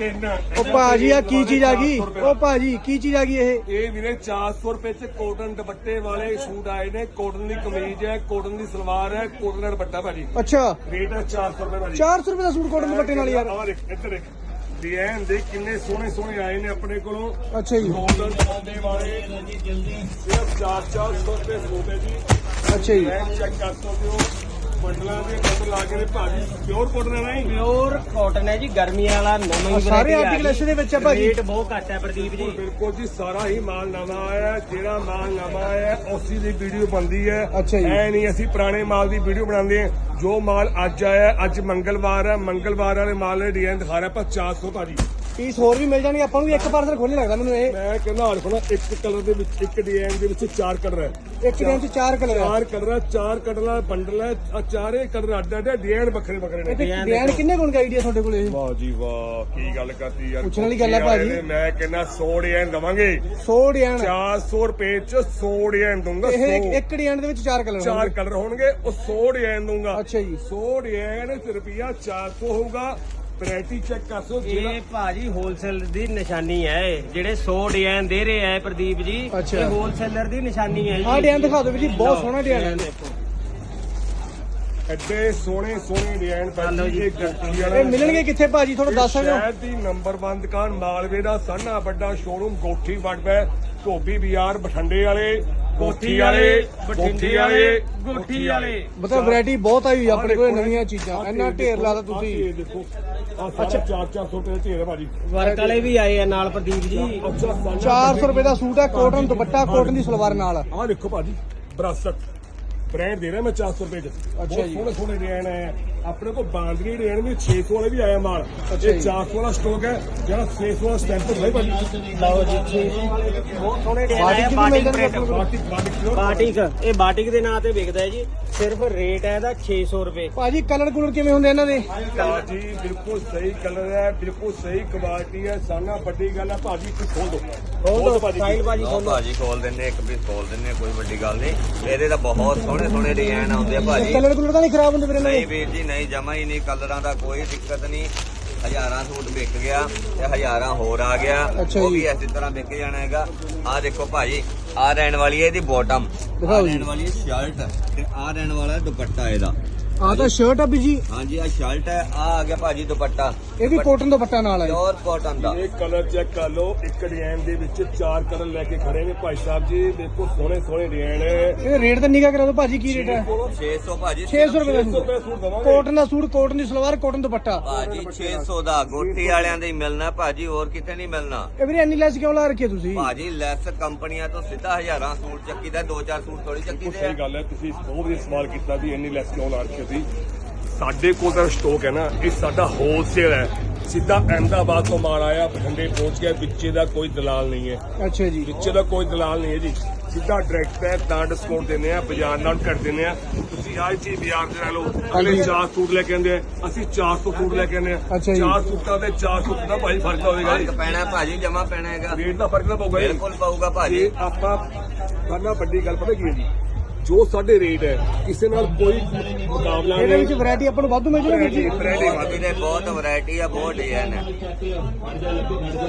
ਤਿੰਨ। ਉਹ ਭਾਜੀ ਆ ਕੀ ਚੀਜ਼ ਆ ਗਈ? ਉਹ ਭਾਜੀ ਕੀ ਚੀਜ਼ ਆ ਗਈ ਇਹ? ਇਹ ਵੀਰੇ 400 ਰੁਪਏ ਚ ਕੋਟਨ ਦੁਪੱਟੇ ਵਾਲੇ ਸੂਟ ਆਏ ਨੇ। ਕੋਟਨ ਦੀ ਕਮੀਜ਼ ਹੈ ਕੋਟਨ ਦੀ ਸਲਵਾਰ ਹੈ ਕੋਟਨ ਦਾ ਦੁਪੱਟਾ ਭਾਜੀ। ਅੱਛਾ। ਰੇਟ ਹੈ 400 ਰੁਪਏ ਭਾਜੀ। 400 ਰੁਪਏ ਦਾ ਸੂਟ ਕੋਟਨ ਦੁਪੱਟੇ ਨਾਲ ਯਾਰ। ਆਹ ਦੇਖ ਇੱਧਰ ਦੇਖ। ਡਿਜ਼ਾਈਨ ਦੇ ਕਿੰਨੇ ਸੋਹਣੇ ਸੋਹਣੇ ਆਏ ਨੇ ਆਪਣੇ ਕੋਲੋਂ। ਅੱਛਾ ਜੀ। ਕੋਟਨ ਦੁਪੱਟੇ ਵਾਲੇ। ਸਿਰਫ 4-400 ਰੁਪਏ ਸੂਟ ਹੈ ਜੀ। ਅੱਛਾ ਜੀ। ਮੈਂ ਚੈੱਕ ਕਰ ਸਕਦੇ ਹੋ। ਬੰਡਲਾਂ ਦੇ ਬੰਡਲ ਲਾ ਕੇ ਨੇ ਭਾਜੀ ਪਿਓਰ ਕੋਟਨ ਹੈ ਨਾ ਜੀ ਪਿਓਰ ਕਾਟਨ ਹੈ ਜੀ ਗਰਮੀਆਂ ਵਾਲਾ ਨਵਾਂ ਆਹ ਹੀ ਸਾਰੇ variety ਆ article ਗਈ। ਇਸੇ ਦੇ ਵਿੱਚ ਆ ਭਾਜੀ। ਰੇਟ ਬਹੁਤ ਘੱਟ ਹੈ ਪ੍ਰਦੀਪ ਜੀ ਬਿਲਕੁਲ ਜੀ ਸਾਰਾ ਹੀ ਮਾਲ ਨਵਾਂ ਆਇਆ ਹੈ। ਜਿਹੜਾ ਮਾਲ ਨਵਾਂ ਆਇਆ ਹੈ, ਉਸੇ ਦੀ ਵੀਡੀਓ ਬਣਦੀ ਹੈ ਅੱਛਾ ਜੀ। ਐ ਨਹੀਂ ਅਸੀਂ ਪੁਰਾਣੇ ਮਾਲ ਦੀ ਵੀਡੀਓ ਬਣਾਉਂਦੇ ਹਾਂ ਜੋ ਮਾਲ ਅੱਜ ਆਇਆ ਹੈ, ਅੱਜ ਮੰਗਲਵਾਰ ਹੈ ਮੰਗਲਵਾਰ ਵਾਲੇ ਮਾਲ ਦੇ ਡਿਜ਼ਾਈਨ ਦਿਖਾ ਰਿਹਾ ਆਪਾਂ 400 ਭਾਜੀ ਪੀਸ ਹੋਰ ਵੀ ਮਿਲ ਜਾਣਗੇ ਆਪਾਂ ਨੂੰ ਵੀ ਇੱਕ ਪਾਰਸਲ ਖੋਲ੍ਹਣੇ ਲੱਗਦਾ ਮੈਨੂੰ ਇਹ। ਮੈਂ ਕਹਿੰਦਾ ਹਰ ਕੋਲ ਇੱਕ ਕਲਰ ਦੇ ਵਿੱਚ ਇੱਕ ਡਿਜ਼ਾਈਨ ਦੇ ਵਿੱਚ ਚਾਰ ਕਲਰ ਹੈ। ਇੱਕ ਦਿਨ ਚ ਚਾਰ ਕਲਰ ਆ ਚਾਰ ਕਲਰ ਹੈ ਚਾਰ ਕਲਰ ਬੰਡਲ ਹੈ ਆਹ ਚਾਰੇ ਕਲਰ ਅੱਡ ਅੱਡ ਡਿਜ਼ਾਈਨ ਵੱਖਰੇ ਵੱਖਰੇ ਨੇ। ਡਿਜ਼ਾਈਨ ਕਿੰਨੇ ਗੁਣ ਦਾ ਆਈਡੀਆ ਤੁਹਾਡੇ ਕੋਲ ਇਹ? ਵਾਹ ਜੀ ਵਾਹ ਕੀ ਗੱਲ ਕਰਤੀ ਯਾਰ ਪੁੱਛਣ ਵਾਲੀ ਗੱਲ ਹੈ ਭਾਜੀ। ਮੈਂ ਕਹਿੰਦਾ 100 ਡਿਜ਼ਾਈਨ ਦਵਾਂਗੇ। 100 ਡਿਜ਼ਾਈਨ 400 ਰੁਪਏ ਚ 100 ਡਿਜ਼ਾਈਨ ਦੂੰਗਾ ਇਹ 100 ਇੱਕ ਡਿਜ਼ਾਈਨ ਦੇ ਵਿੱਚ ਚਾਰ ਕਲਰ ਚਾਰ ਕਲਰ ਹੋਣਗੇ ਉਹ 100 ਡਿਜ਼ਾਈਨ ਦੂੰਗਾ ਅੱਛਾ ਜੀ। 100 ਡਿਜ਼ਾਈਨ ਰੁਪਿਆ 400 ਹੋਊਗਾ ਵੈਰਾਈਟੀ ਚੈੱਕ ਕਰ ਸੋ ਜਿਹੜਾ ਇਹ ਭਾਜੀ ਹੋਲਸੇਲ ਦੀ ਨਿਸ਼ਾਨੀ ਹੈ ਇਹ। ਜਿਹੜੇ 100 ਡਿਜ਼ਾਈਨ ਦੇ ਰਹੇ ਹੈ ਪ੍ਰਦੀਪ ਜੀ ਅੱਛਾ। ਇਹ ਹੋਲਸੇਲਰ ਦੀ ਨਿਸ਼ਾਨੀ ਹੈ ਜੀ ਆਹ ਡਿਜ਼ਾਈਨ ਦਿਖਾ ਦਿਓ ਵੀ ਜੀ ਬਹੁਤ ਸੋਹਣਾ ਡਿਜ਼ਾਈਨ ਹੈ ਦੇਖੋ ਐਡੇ ਸੋਹਣੇ ਸੋਹਣੇ ਡਿਜ਼ਾਈਨ ਜੀ। ਇਹ ਗੱਡੀ ਇਹ ਮਿਲਣਗੇ ਕਿੱਥੇ ਭਾਜੀ? ਤੁਹਾਨੂੰ ਦੱਸ ਸਕਦੇ ਹੋ। ਸ਼ਹਿਰ ਦੀ ਨੰਬਰ 1 ਦੁਕਾਨ ਮਾਲਵੇ ਦਾ ਸਾਨਾ ਵੱਡਾ ਸ਼ੋਰੂਮ ਗੋਠੀ ਵੜਦਾ ਧੋਬੀ ਬਾਜ਼ਾਰ ਬਠੰਡੇ ਵਾਲੇ ਕੋਠੀ ਵਾਲੇ ਬਠਿੰਡੇ ਵਾਲੇ ਗੋਠੀ ਵਾਲੇ। ਮਤਲਬ ਵੈਰਾਈਟੀ ਬਹੁਤ ਆਈ ਹੋਈ ਆਪਣੇ ਕੋਲ ਨਵੀਆਂ ਚੀਜ਼ਾਂ। ਇੰਨਾ ਢੇਰ ਲਾਦਾ ਤੁਸੀਂ। ਦੇਖੋ ਸਾਰਾ 4-400 ਰੁਪਏ ਦਾ ਢੇਰ ਹੈ ਭਾਜੀ। ਵਰਕ ਵਾਲੇ ਵੀ ਆਏ ਆ ਨਾਲ ਪ੍ਰਦੀਪ ਜੀ। ਅੱਛਾ 400 ਰੁਪਏ ਦਾ ਸੂਟ ਹੈ ਕੋਟਨ ਦੁਪੱਟਾ ਕੋਟਨ ਦੀ ਸਲਵਾਰ ਨਾਲ। ਆਹ ਦੇਖੋ ਭਾਜੀ ਬਰਾਸਟ ਬ੍ਰਾਂਡ ਦੇ ਰਿਹਾ ਮੈਂ 400 ਰੁਪਏ ਚ। ਬਹੁਤ ਜੀ। ਸੋਹਣੇ ਸੋਹਣੇ ਡਿਜ਼ਾਈਨ ਆਏ ਆ ਆਪਣੇ ਕੋਲ ਬਾਂਦਰੀ ਡਿਜ਼ਾਈਨ ਵੀ 600 ਵਾਲੇ ਵੀ ਆਏ ਆ ਮਾਲ। ਅੱਛਾ ਇਹ ਜੀ। 400 ਵਾਲਾ ਸਟਾਕ ਹੈ ਜਿਹੜਾ 600 ਵਾਲਾ ਸਟੈਂਪ ਹੈ ਭਾਜੀ ਲਓ ਜੀ। 600 ਵਾਲੇ ਬਹੁਤ ਸੋਹਣੇ ਬਾਟਿਕ ਡਿਜ਼ਾਈਨ ਬਾਟਿਕ ਇਹ ਬਾਟਿਕ ਦੇ ਨਾਂ ਤੇ ਵਿਕਦਾ ਹੈ ਜੀ। ਸਿਰਫ ਰੇਟ ਹੈ ਇਹਦਾ 600 ਰੁਪਏ। ਭਾਜੀ ਕਲਰ ਕੁਲਰ ਕਿਵੇਂ ਹੁੰਦੇ ਇਹਨਾਂ ਦੇ? ਭਾਜੀ ਬਿਲਕੁਲ ਸਹੀ ਕਲਰ ਹੈ ਬਿਲਕੁਲ ਸਹੀ ਕੁਆਲਿਟੀ ਹੈ। ਸਾਨਾ ਵੱਡੀ ਗੱਲ ਹੈ ਭਾਜੀ ਇੱਕ ਖੋਲ ਦੋ ਖੋਲ ਦੋ ਸਟਾਈਲ ਭਾਜੀ ਲਓ ਖੋਲੋ। ਭਾਜੀ ਖੋਲ ਦਿੰਨੇ ਇੱਕ ਪੀਸ ਖੋਲ ਦਿੰਨੇ ਕੋਈ ਵੱਡੀ ਗੱਲ ਨਹੀਂ। ਇਹਦੇ ਤਾਂ ਬਹੁਤ ਸੋਹਣੇ ਸੋਹਣੇ ਡਿਜ਼ਾਈਨ ਆਉਂਦੇ ਆ ਭਾਜੀ। ਕਲਰ ਕੁਲਰ ਤਾਂ ਨਹੀਂ ਖਰਾਬ ਹੁੰਦੇ ਵੀਰੇ ਇਹਨਾਂ ਨਹੀਂ ਦੇ ਵੀਰ ਜੀ ਨਹੀਂ ਜਮਾ ਹੀ ਨਹੀਂ ਕਲਰਾਂ ਦਾ ਕੋਈ ਦਿੱਕਤ ਨਹੀਂ। ਹਜ਼ਾਰਾਂ ਸੂਟ ਵਿਕ ਗਿਆ ਤੇ ਹਜ਼ਾਰਾਂ ਹੋਰ ਆ ਗਿਆ। ਉਹ। ਵੀ ਇਸੇ ਤਰ੍ਹਾਂ ਵਿਕ ਜਾਣਾ ਹੈਗਾ। ਆ ਦੇਖੋ ਭਾਜੀ ਆ ਰਹਿਣ ਵਾਲੀ ਹੈ ਇਹਦੀ ਬੋਟਮ ਆ। ਰਹਿਣ ਵਾਲੀ ਹੈ ਸ਼ਰਟ ਤੇ ਆ ਰਹਿਣ ਵਾਲਾ ਦੁਪੱਟਾ ਇਹਦਾ। ਆਹ ਤਾਂ ਸ਼ਰਟ ਆ ਵੀ ਜੀ ਹਾਂਜੀ ਆ ਸ਼ਰਟ ਹੈ ਆ ਆ ਗਿਆ ਭਾਜੀ ਦੁਪੱਟਾ। ਇਹ ਵੀ ਕੋਟਨ ਦੁਪੱਟਾ ਨਾਲ ਹੈ ਪਿਓਰ ਕਾਟਨ ਦਾ। ਇਹ ਕਲਰ ਚੈੱਕ ਕਰ ਲਓ ਇੱਕ ਡਿਜ਼ਾਈਨ ਦੇ ਵਿੱਚ ਚਾਰ ਕਲਰ ਲੈ ਕੇ ਖੜੇ ਨੇ ਭਾਈ ਸਾਹਿਬ ਜੀ। ਦੇਖੋ ਸੋਹਣੇ ਸੋਹਣੇ ਡਿਜ਼ਾਈਨ ਹੈ। ਇਹ ਰੇਟ ਤਾਂ ਨਿਗਾ ਕਰਾ ਦਿਓ ਭਾਜੀ ਕੀ ਰੇਟ ਹੈ? 600 ਭਾਜੀ 600 ਰੁਪਏ ਦਾ 600 ਸੂਟ ਦਵਾਂਗੇ। ਕੋਟਨ ਦਾ ਸੂਟ ਕੋਟਨ ਦੀ ਸਲਵਾਰ ਕੋਟਨ ਦੁਪੱਟਾ। ਭਾਜੀ 600 ਦਾ ਗੋਠੀ ਵਾਲਿਆਂ ਦੇ ਹੀ ਮਿਲਣਾ ਭਾਜੀ ਹੋਰ ਕਿਤੇ ਨਹੀਂ ਮਿਲਣਾ। ਇਹ ਵੀਰੇ ਇੰਨੀ ਲੈਸ ਕਿਉਂ ਲਾ ਰੱਖੀ ਹੈ ਤੁਸੀਂ? ਭਾਜੀ ਲੈਸ ਕੰਪਨੀਆਂ ਤੋਂ ਸਿੱਧਾ ਹਜ਼ਾਰਾਂ ਸੂਟ ਚੱਕੀਦਾ ਦੋ ਚਾਰ ਸੂਟ ਥੋੜੀ ਬਿਲਕੁਲ ਚੱਕੀਦੇ ਸਹੀ ਆ। ਗੱਲ ਹੈ ਤੁਸੀਂ ਬਹੁਤ ਵਧੀਆ ਸਵਾਲ ਕੀਤਾ ਵੀ ਇੰਨੀ ਲੈਸ ਕਿਉਂ ਲਾ ਰੱਖੀ ਸੀ। ਸਾਡੇ ਕੋਲ ਤਾਂ ਸਟਾਕ ਹੈ ਨਾ ਇਹ ਸਾਡਾ ਹੋਲਸੇਲ ਹੈ। ਸਿੱਧਾ ਅਹਿਮਦਾਬਾਦ ਤੋਂ ਮਾਲ ਆਇਆ ਬਠਿੰਡੇ ਪਹੁੰਚ ਗਿਆ ਵਿੱਚੇ ਦਾ ਕੋਈ ਦਲਾਲ ਨਹੀਂ ਹੈ। ਅੱਛਾ ਜੀ। ਵਿੱਚੇ ਦਾ ਕੋਈ ਦਲਾਲ ਨਹੀਂ ਹੈ ਜੀ। ਸਿੱਧਾ ਡਾਇਰੈਕਟ ਹੈ ਤਾਂ ਡਿਸਕਾਊਂਟ ਦਿੰਦੇ ਆ ਬਾਜ਼ਾਰ ਨਾਲ ਕੱਟ ਦਿੰਦੇ ਆ ਤੁਸੀਂ ਆਹ ਚੀਜ਼ ਬਾਜ਼ਾਰ ਦੇ ਨਾਲ ਲਓ। ਅਗਲੇ ਹਾਂਜੀ। ਚਾਰ ਸੂਟ ਲੈ ਕੇ ਆਉਂਦੇ ਆ। ਅਸੀਂ 400 ਸੂਟ ਲੈ ਕੇ ਆਉਂਦੇ ਆ। ਅੱਛਾ ਜੀ। ਚਾਰ ਸੂਟਾਂ ਦੇ 400 ਸੂਟ ਦਾ ਭਾਈ ਫ਼ਰਕ ਤਾਂ ਹੋਵੇਗਾ ਜੀ। ਪੈਣਾ ਭਾਜੀ ਜਮਾ ਪੈਣਾ ਹੈਗਾ। ਰੇਟ ਦਾ ਫ਼ਰਕ ਤਾਂ ਪਊਗਾ ਬਿਲਕੁਲ ਪਊਗਾ ਭਾਜੀ। ਆਪਾਂ ਕਰਨਾ ਵੱਡੀ ਗੱਲ ਪਤਾ ਕੀ ਹੈ ਜੀ? ਜੋ ਸਾਡੇ ਰੇਟ ਹੈ ਕਿਸੇ ਨਾਲ ਕੋਈ ਮੁਕਾਬਲਾ ਇਹਦੇ ਵਿੱਚ ਨਹੀਂ ਵੈਰਾਈਟੀ ਆਪਾਂ ਨੂੰ ਵਾਧੂ ਮਿਲ ਜੂਗੀ ਜੀ? Variety ਭਾਜੀ ਦੇ ਬਹੁਤ ਵੈਰਾਈਟੀ ਆ ਬਹੁਤ ਡਿਜ਼ਾਈਨ ਹੈ